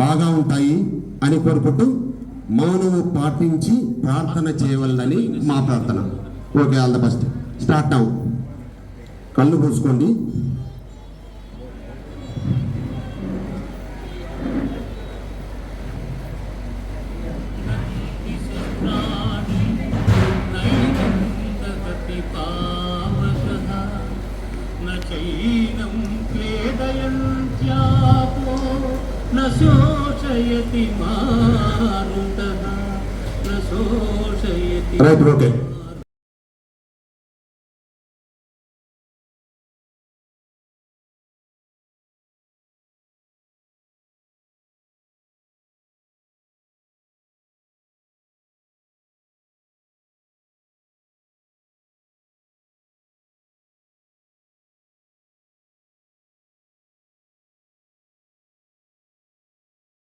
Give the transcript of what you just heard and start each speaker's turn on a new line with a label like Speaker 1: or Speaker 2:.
Speaker 1: బాగా ఉంటాయి అని కోరుకుంటూ మౌనము పాటించి ప్రార్థన చేయవలనని మా ప్రార్థన okay all the best start now కళ్ళు మూసుకోండి
Speaker 2: नैनन्दगतिपावकः न चैनं क्लेदयन्त्यापो न शोषयति मारुतः न शोषयति